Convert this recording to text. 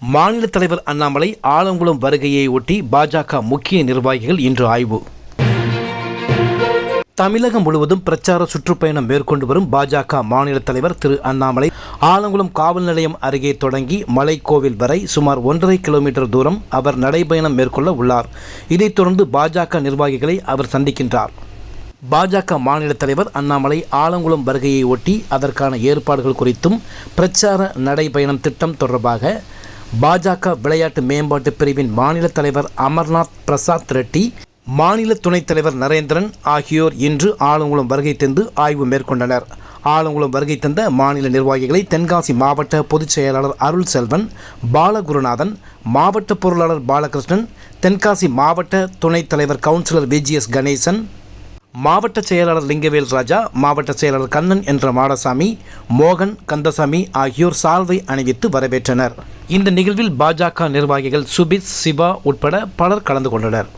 மாநில தலைவர் அண்ணாமலை ஆலங்குளம் வருகையை ஒட்டி பாஜக முக்கிய நிர்வாகிகள் இன்று ஆய்வு. தமிழகம் முழுவதும் பிரச்சார சுற்றுப்பயணம் மேற்கொண்டு வரும் பாஜக மாநில தலைவர் திரு அண்ணாமலை ஆலங்குளம் காவல் நிலையம் அருகே தொடங்கி மலைக்கோவில் வரை சுமார் ஒன்றரை கிலோமீட்டர் தூரம் அவர் நடைபயணம் மேற்கொள்ள உள்ளார். இதைத் தொடர்ந்து பாஜக நிர்வாகிகளை அவர் சந்திக்கின்றார். பாஜக மாநில தலைவர் அண்ணாமலை ஆலங்குளம் வருகையை ஒட்டி அதற்கான ஏற்பாடுகள் குறித்தும் பிரச்சார நடைபயணம் திட்டம் தொடர்பாக பாஜக விளையாட்டு மேம்பாட்டு பிரிவின் மாநில தலைவர் அமர்நாத் பிரசாத் ரெட்டி மாநில துணைத் தலைவர் நரேந்திரன் ஆகியோர் இன்று ஆலங்குளம் வருகை தந்து ஆய்வு மேற்கொண்டனர். ஆலங்குளம் வருகை தந்த மாநில நிர்வாகிகளை தென்காசி மாவட்ட பொதுச் செயலாளர் அருள் செல்வன் பாலகுருநாதன் மாவட்ட பொருளாளர் பாலகிருஷ்ணன் தென்காசி மாவட்ட துணைத் தலைவர் கவுன்சிலர் விஜிஎஸ் கணேசன் மாவட்ட செயலாளர் லிங்கவேல் ராஜா மாவட்ட செயலாளர் கண்ணன் என்ற மாடசாமி மோகன் கந்தசாமி ஆகியோர் சால்வை அணிவித்து வரவேற்றனர். இந்த நிகழ்வில் பாஜக நிர்வாகிகள் சுபித் சிவா உட்பட பலர் கலந்து கொண்டனர்.